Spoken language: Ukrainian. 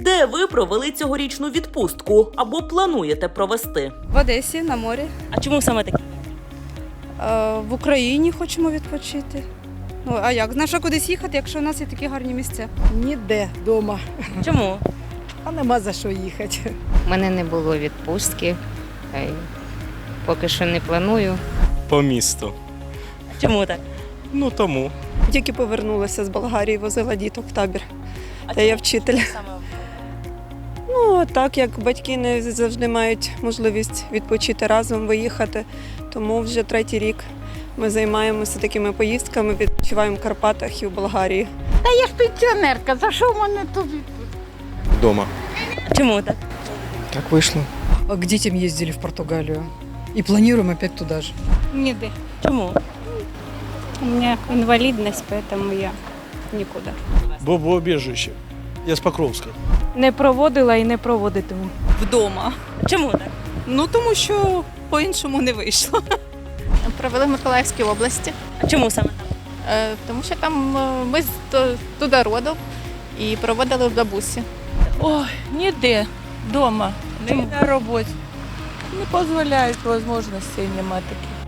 Де ви провели цьогорічну відпустку або плануєте провести? В Одесі на морі. А чому саме такі? Е, В Україні хочемо відпочити. Ну а як? Знаєш, а кудись їхати, якщо у нас є такі гарні місця? Ніде вдома, Чому? а нема за що їхати. У мене не було відпустки. е, Поки що не планую. по місту. Чому так? Ну тому. Тільки повернулася з Болгарії, возила діток в табір. Та я вчитель. Ну, так як батьки не завжди мають можливість відпочити разом, виїхати. Тому вже третій рік ми займаємося такими поїздками, відпочиваємо в Карпатах і в Болгарії. Та Я ж пенсіонерка, за що в мене тут? Дома. Чому так? Так вийшло. К детям ездили в Португалию. И планируем опять туда же. Ніде. Чому? У мене інвалідність, тому я нікуди. Бобоубіжище. Я з Покровська. Не проводила і не проводитиму. Вдома. Чому так? Ну тому що по-іншому не вийшло. Провели в Миколаївській області, А чому саме? е, тому що там е, ми з туди родом і проводили в бабусі. Ой, ніде, вдома, не на роботі. Не дозволяють можливостей немає таких.